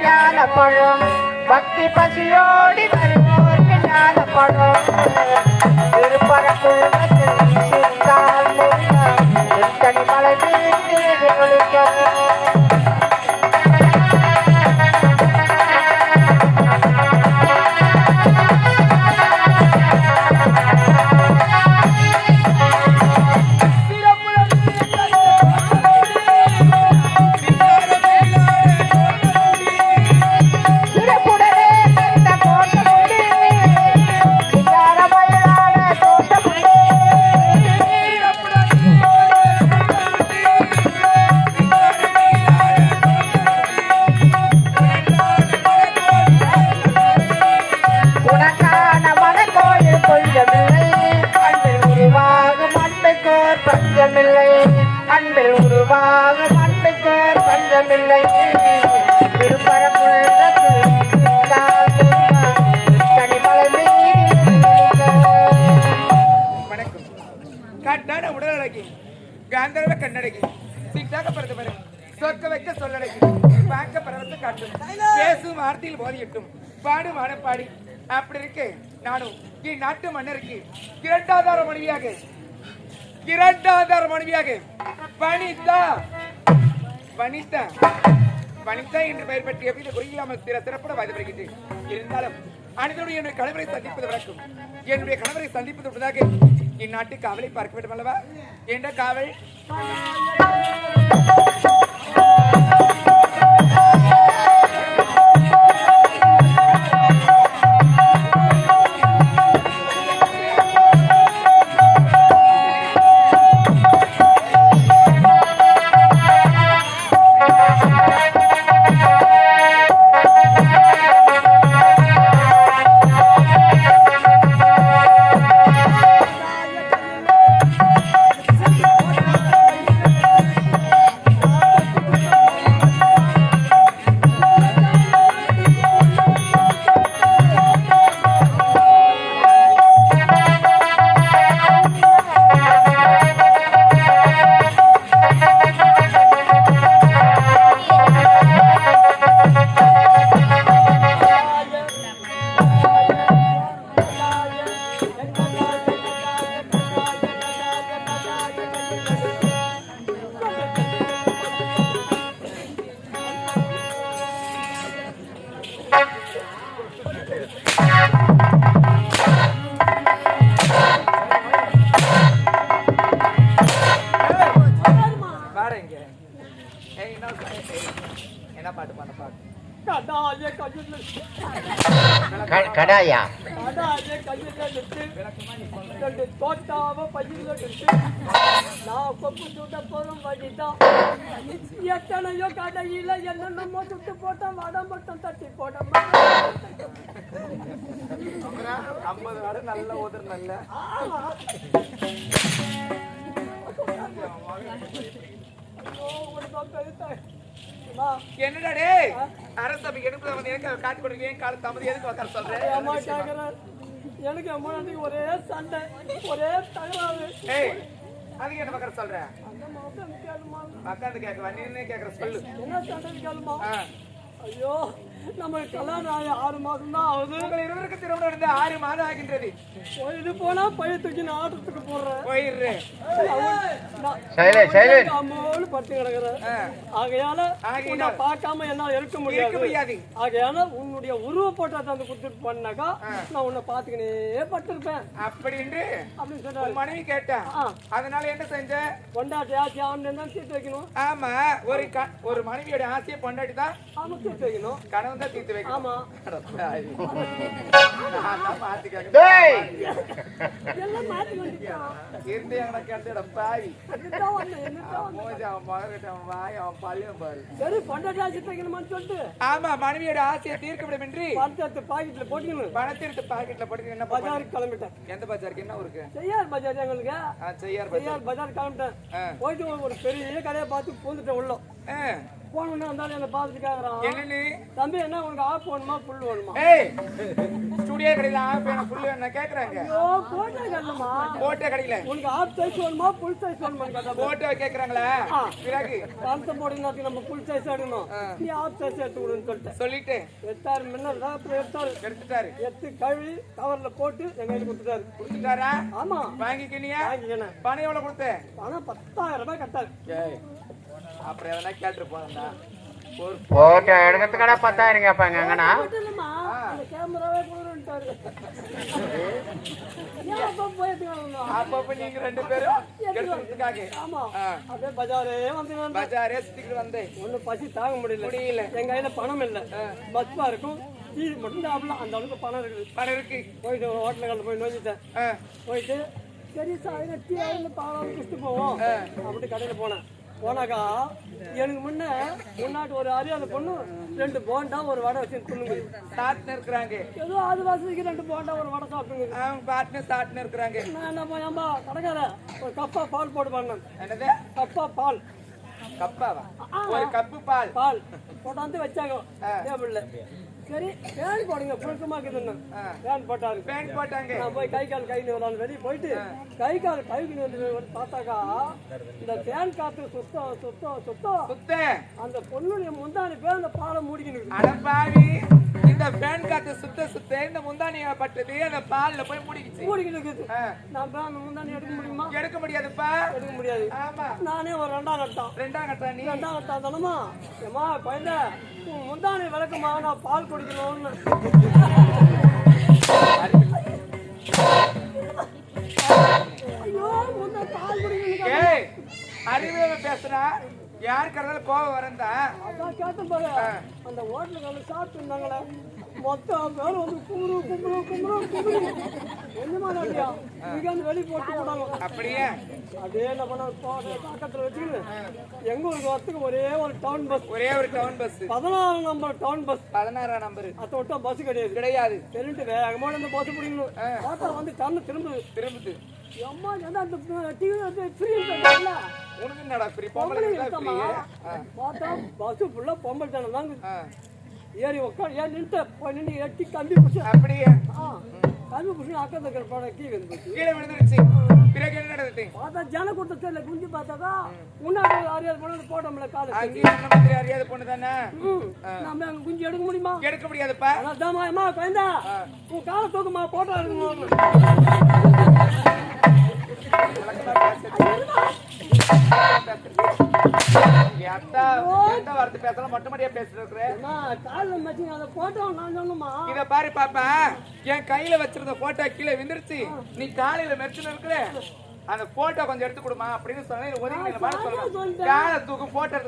ஞானப்பழம் பக்தி பசியோடி வருவோர்க்கு ஞானப்பழம் திருப்பரங்குன்றத்தில் சிந்தால் கட்டான உடல் அழகி காந்தர்வ கண்ணடகி சிட்டாக பிறந்தவர் சொற்க வைக்க சொல்லடகி பார்க்க பரவத்தை காட்டும். பேசும் வார்த்தையில் போதியட்டும். பாடும் பாடி அப்படி இருக்கு. நானும். இந்நாட்டு மன்னருக்கு இரண்டாதார மனைவியாக. இரண்டாதார மனைவியாக. பணித்தா பணித்தா பணித்தா என்று பெயர் பெற்ற எப்படி குறியில்லாமல் சில சிறப்புட வாய்ப்பு இருந்தாலும் அனைவருடைய என்னுடைய கணவரை சந்திப்பது வழக்கம். என்னுடைய கணவரை சந்திப்பது விட்டதாக இந்நாட்டு காவலை பார்க்க வேண்டும் அல்லவா என்ற காவல்? கடாயா தோட்டாவ பையில நான் கொப்பு சுட்ட போதும் வழிதான் எத்தனையோ கடையில என்னென்னமோ சுட்டு போட்டோம் வடை மட்டும் தட்டி போட்டோம் ஐம்பது வடை நல்ல உதர் நல்ல என்னடா டேய்? அரசபை எடுப்புல வந்து எனக்கு காட்டி கொடுக்க ஏன் கால எதுக்கு உட்கார சொல்றேன் அம்மா கேக்குறேன் எனக்கு அம்மா அன்னைக்கு ஒரே சண்டை ஒரே தகராறு. ஏய் அதுக்கு என்ன உட்கார சொல்ற? அந்த மாதம் கேளுமா? உட்காந்து கேட்கலாம் நீ கேட்கற சொல்லு. என்ன சண்டை கேளுமா. ஐயோ. நம்ம கல்யாணம் ஆகி ஆறு மாசம் தான் ஆகுது. உங்கள் இருவருக்கு திருமணம் நடந்து ஆறு மாதம் ஆகின்றது. இது போனா பைய தூக்கி நான் ஆட்டத்துக்கு போடுறேன். போயிடுறேன். அம்மோடு பட்டு கிடக்குறேன். ஆகையால உன்னை பார்க்காம என்னால இருக்க முடியாது. முடியாது. ஆகையால உன்னுடைய உருவ போட்டா தந்து கொடுத்துட்டு பண்ணாக்கா நான் உன்னை பாத்துக்கினே பட்டிருப்பேன். அப்படின்னு அப்படின்னு சொல்றாரு உன் மனைவி கேட்டேன். அதனால என்ன செஞ்ச? பொண்டாட்டி ஆச்சு அவன் தான் தீர்த்து வைக்கணும். ஆமா ஒரு க- ஒரு மனைவியோட ஆசையை பொண்டாட்டி தான் தீர்த்து வைக்கணும். கணவன் தான் தீர்த்து வைக்கணும். ஆமா. அட பாவி. நான் தான் மாத்தி கேட்க டேய்! எல்லாம் மாத்தி வந்துட்டான் இருந்து எங்களை கேட்டட பாவி அதுதான் வந்தேன் என்னதான் அவன் மூஞ்சி அவன் மகக்கிட்ட அவன் வாய் அவன் பள்ளியும் பாரு. சரி பொண்டாட்டி வைக்கணுமான்னு சொல்லிட்டு. ஆமா மனைவியோட ஆசையை தீர்க்க விடும் என்று பணத்தை பாக்கெட்ல போட்டுக்கணும். பணத்தை எடுத்து பாக்கெட்ல போட்டு என்ன? பஜாருக்கு கிளம்பிட்டேன். எந்த பஜாருக்கு? என்ன ஊருக்கு? செய்யார் பஜார் எங்களுக்கு. ஆ, செய்யார் பஜார். பஜார் கிளம்பிட்டேன். போயிட்டு ஒரு பெரிய கடையை பார்த்து பூந்துட்டேன் உள்ள. போனோன்னு வந்தாலும் என்ன பார்த்துட்டு கேக்குறான் என்னன்னு? தம்பி என்ன உனக்கு ஆப் வேணுமா? புல் வேணுமா? ஏய் ஸ்டுடியோ கடையில ஆப் என்ன புல்லு என்ன கேக்குறாங்க. ஐயோ போட்டோ கேட்கலாமா போட்டோ கடையில. உனக்கு ஆப் சைஸ் வேணுமா? புல் சைஸ் வேணுமா? கேட்டா போட்டோ கேக்குறாங்களா? ஆ. பிறகு? காலத்தை போடுங்க நம்ம புல் சைஸ் எடுக்கணும். நீ ஆப் சைஸ் எடுத்து கொடுன்னு சொல்லிட்டேன். சொல்லிட்டு. எட்டாரு முன்னாடி தான் அப்புறம் எடுத்தாரு. எடுத்துட்டாரு. எடுத்து கழுவி கவர்ல போட்டு எங்க கையில கொடுத்துட்டாரு. கொடுத்துட்டாரா? ஆமா. வாங்கிக்கினியா? வாங்கிக்கணும் பணம் எவ்வளவு கொடுத்த பணம் பத்தாயிரம் ரூபாய் கட்டாரு. அப்புறம் எதனா கேட்டு ஒரு போட்டோ எடுக்கிறதுக்கடா பத்தாயிரம் கேட்பாங்க எடுத்துக்கணும்? அப்பப்ப நீங்க ரெண்டு பேரும் பஜாரே வந்து. நான் பஜாரே சுத்திக்கிட்டு வந்தேன். ஒண்ணும் பசி தாங்க முடியல. முடியல. என் கையில பணம் இல்ல. பஸ் இருக்கும். டீ மட்டும் சாப்பிடலாம். அந்த அளவுக்கு பணம் இருக்குது. பணம் இருக்கு. போயிட்டு ஹோட்டலுக்கு போய் நோஞ்சிட்டேன். போயிட்டு சரி சார் டீ ஆயில் பாலம் குடிச்சிட்டு போவோம். அப்படி கடையில போனேன். போனாக்கா எனக்கு முன்ன முன்னாடி ஒரு அறியாத பொண்ணு ரெண்டு போண்டா ஒரு வடை வச்சு துண்ணுங்க சாட்னு இருக்கிறாங்க. ஏதோ அது வசதிக்கு ரெண்டு போண்டா ஒரு வடை சாப்பிட்டுங்க. அவங்க பார்ட்னர் சாட்னு இருக்கிறாங்க. நான் என்ன ஏம்பா கடைக்கார ஒரு கப்பா பால் போட்டு பண்ணேன் என்னது? கப்பா பால். கப்பாவா? ஒரு கப்பு பால். பால். போட்டாந்து வச்சாங்க டேபிள்ல சரி ஃபேன் போடுங்க புழுக்கமா இருக்குதுன்னு ஃபேன் போட்டாரு பேண்ட் போட்டாங்க. நான் போய் கை கால் கை வரலான்னு வெளியே போயிட்டு கை கால் கழுவி வந்து பார்த்தாக்கா இந்த ஃபேன் காத்து சுத்தம் சுத்தம் சுத்தம் சுத்த அந்த பொண்ணுடைய முந்தானி பேர் அந்த பாலை மூடிக்கிட்டு இருக்குது. அடப்பாவி. இந்த பேன் காத்து சுத்த சுத்த இந்த முந்தானிய பட்டது அந்த பால்ல போய் முடிக்கிச்சு. மூடிக்கிட்டு நான் போய் அந்த முந்தானி எடுக்க முடியுமா? எடுக்க முடியாதுப்பா. எடுக்க முடியாது. ஆமா. நானே ஒரு ரெண்டாம் கட்டம் ரெண்டாம் கட்டா நீ? ரெண்டாம் கட்டம் தானமா ஏமா குழந்தை உன் முந்தானி விளக்குமா? நான் பால் குடிக்கணும்னு. யாருக்கு இருந்தாலும் கோவம் வரந்தா அதான் கேட்டேன் பாரு. அந்த ஹோட்டலுக்கு வந்து சாப்பிட்டு இருந்தாங்களே மொத்தம் பேர் வந்து கும்பிடு கும்பிடு கும்பிடு கும்பிடு என்னமா நாட்டியா இங்க வந்து வெளியே போட்டு போனாங்க அப்படியே? அதே என்ன பண்ண பக்கத்துல வச்சுக்கிட்டு எங்க ஊருக்கு வரத்துக்கு ஒரே ஒரு டவுன் பஸ் ஒரே ஒரு டவுன் பஸ் பதினாறு நம்பர் டவுன் பஸ் பதினாறாம் நம்பர் அதை விட்டா பஸ் கிடையாது. கிடையாது. சரின்ட்டு வேகமா அந்த பஸ் பிடிக்கணும். பார்த்தா வந்து டன்னு திரும்புது. திரும்புது. அம்மா என்ன அந்த டிவி வந்து ஃப்ரீ உனக்கு என்னடா ஃப்ரீ பொம்பளை பொம்பளை இருக்கமா பார்த்தா பஸ் ஃபுல்லா பொம்பளை தானே தாங்க. ஏறி உட்கார் ஏன் நின்று போய் நின்று எட்டி கம்பி பிடிச்சி அப்படியே. கம்பி பிடிச்சி அக்கா தக்கிற படம் கீ வந்து போச்சு கீழே விழுந்துருச்சு. பிறகு என்ன நடந்தது? பார்த்தா ஜன கூட்ட தெரியல குஞ்சு பார்த்தாக்கா முன்னாடி அறியாத போனது போட்டோம்ல காலு அங்கே என்ன மாதிரி அறியாத பொண்ணு தானே. நம்ம அங்க குஞ்சு எடுக்க முடியுமா? எடுக்க முடியாதுப்பா. அதான் அம்மா குழந்தா உன் காலை தூக்குமா போட்டோ எடுக்கணும்? இத பாரு பாப்பா என் கையில வச்சிருந்த போட்டோ கீழே விழுந்துருச்சு. நீ காலையில மெரிச்சுன்னு இருக்கிற அந்த போட்டோ கொஞ்சம் எடுத்து கொடுமா அப்படின்னு சொன்னேன். ஒதுங்கி நான் சொல்லலாம் சொல்லிட்டேன். காலை தூக்கு போட்டோ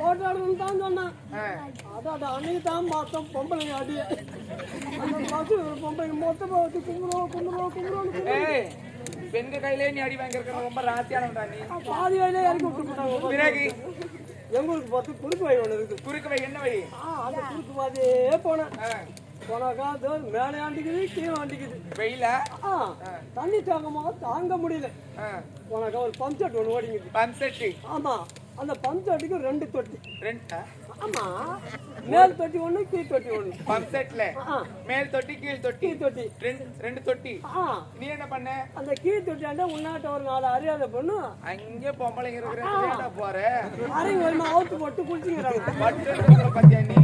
போட்டோ தான் சொன்னேன். அதான் அன்னைக்கு தான் பார்த்தோம் பொம்பளை அடி. அந்த பொம்பளை மொத்தமாக வச்சு கும்பிடுவோம் கும்பிடுவோம் கும்பிடுவோம் ஏய் பெண்க கையிலே நீ அடி வாங்கிருக்க ரொம்ப ராசியானவன்டா நீ. பாதி வயலே இறக்கி விட்டு பிறகு? எங்களுக்கு பார்த்து குறுக்கு வழி ஒன்று இருக்குது குறுக்கு வை என்ன வை ஆ அந்த குறுக்கு பாதியே போனேன். போனாக்கா மேலே ஆண்டிக்குது கீழே ஆண்டிக்குது. வெயிலா? தண்ணி தாங்கமா தாங்க முடியல. போனாக்கா ஒரு பம்ப் செட் ஒன்று ஓடிங்குது. பம்ப் செட்டு ஆமா அந்த பம்ப் செட்டுக்கு ரெண்டு தொட்டி. ரெண்டு? ஆமா. மேல் தொட்டி ஒன்று கீழ் தொட்டி ஒன்று பம்ப் செட்ல மேல் தொட்டி கீழ் தொட்டி. கீழ் தொட்டி. ரெண்டு ரெண்டு தொட்டி. ஆ. நீ என்ன பண்ண? அந்த கீழ் தொட்டியாண்ட உன்னாட்ட ஒரு நாலு அறியாத பொண்ணு. அங்கே பொம்பளைங்க இருக்கிற போற. அரை வருமா அவுத்து போட்டு குளிச்சுங்கிறாங்க பட்டு பத்தியா நீ?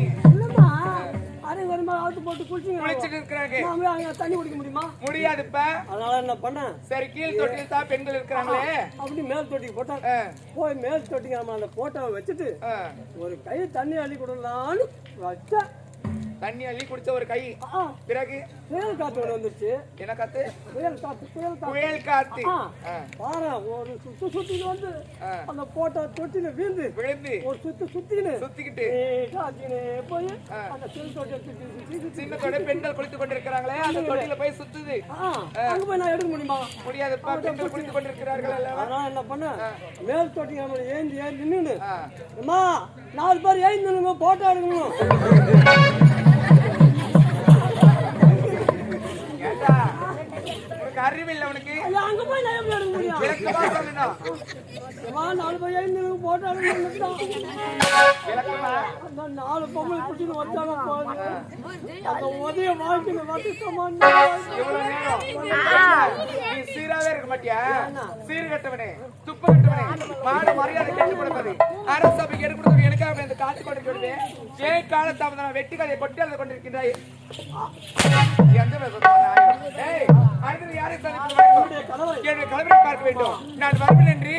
அவுத்து போட்டு குளிச்சுங்கிறாங்க குளிச்சுட்டு இருக்கிறாங்க. நாம அங்க தண்ணி குடிக்க முடியுமா? முடியாதுப்பா. அதனால என்ன பண்ணேன் சரி கீழ் தொட்டியில் தான் பெண்கள் இருக்கிறாங்களே. அப்படி மேல் தொட்டிக்கு போட்டேன் ஆ, போய் மேல் தொட்டிக்கு நம்ம அந்த போட்டோவை வச்சுட்டு. ஒரு கை தண்ணி அள்ளி கொடுக்கலான்னு வச்சேன் தண்ணி அள்ளி குடிச்ச ஒரு கை. பிறகு? புயல் காத்து ஒன்று வந்துருச்சு. என்ன காத்து? புயல் காத்து புயல் காத்து. புயல் காத்து. பாரு ஒரு சுத்து சுத்திட்டு வந்து. அந்த போட்டோ தொட்டில வீழ்ந்து விழுந்து. ஒரு சுத்து சுத்தின்னு சுத்திக்கிட்டு. காத்தினே போய் அந்த செல் தொட்டை சுத்தி சுத்தி சின்னத்தோட பெண்கள் குளித்துக் கொண்டிருக்கிறாங்களே அந்த தொட்டியில போய் சுத்துது. அங்க போய் நான் எடுக்க முடியுமா? முடியாதுப்பா பெண்கள் குளித்துக் கொண்டிருக்கிறார்கள்? அதனால என்ன பண்ண? மேல் தொட்டி நம்ம ஏந்தி ஏந்தி நின்று ஆ. அம்மா நாலு பேர் ஏந்தி நின்னுங்க போட்டோ எடுக்கணும். அறிவில்லை உனக்கு ஐயா, அங்க போய் எடுக்க முடியும். விளக்கமா ஏமா நாலு பையன் இந்த போட்டாலும் விளக்கமா? அந்த நாலு பொம்பளை பிடிச்சின்னு வச்சாலும் போகுது அந்த உதய வாழ்க்கையில நேரம்? நீ சீராவே இருக்க மாட்டியா? சீர் கட்டவனே துப்பு கட்டவனே. மாட மரியாதை கெட்டு கொடுப்பது. அரசபைக்கு எடுத்து கொடுத்தது. எனக்காக இந்த காட்டு கொண்டு சொல்லுவேன் ஏன் காலத்தாமதம். வெட்டி கதையை கொட்டி அதை கொண்டிருக்கின்றாய். எந்த ஏய், அடுத்தது யாரை சந்திக்க என்னுடைய பார்க்க வேண்டும். நான் வரவில்லை என்று.